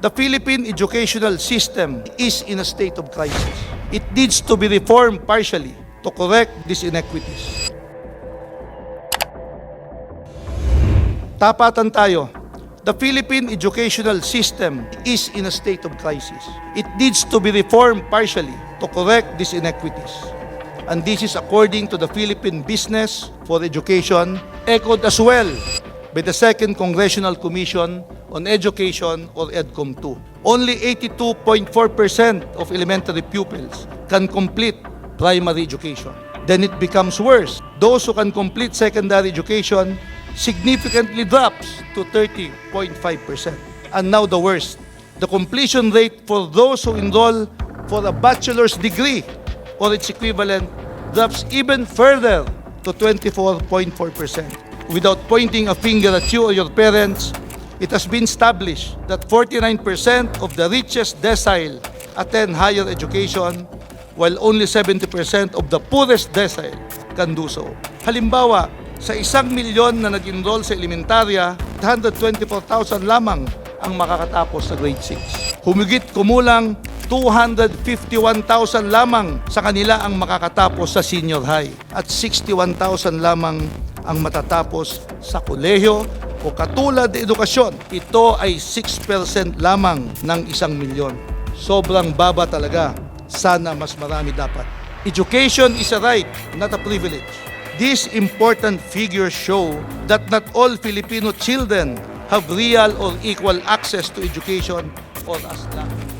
The Philippine educational system is in a state of crisis. It needs to be reformed partially to correct these inequities. Tapatan tayo. The Philippine educational system is in a state of crisis. It needs to be reformed partially to correct these inequities. And this is according to the Philippine Business for Education, echoed as well by the Second Congressional Commission on Education or EDCOM 2. Only 82.4% of elementary pupils can complete primary education. Then it becomes worse. Those who can complete secondary education significantly drops to 30.5%. And now the worst. The completion rate for those who enroll for a bachelor's degree or its equivalent drops even further to 24.4%. Without pointing a finger at you or your parents, it has been established that 49% of the richest decile attend higher education while only 70% of the poorest decile can do so. Halimbawa, sa isang milyon na nag-enroll sa elementarya, 124,000 lamang ang makakatapos sa grade 6. Humigit kumulang 251,000 lamang sa kanila ang makakatapos sa senior high at 61,000 lamang ang matatapos sa kolehiyo o katulad na edukasyon. Ito ay 6% lamang ng isang milyon. Sobrang baba talaga. Sana mas marami dapat. Education is a right, not a privilege. These important figures show that not all Filipino children have real or equal access to education or as lack.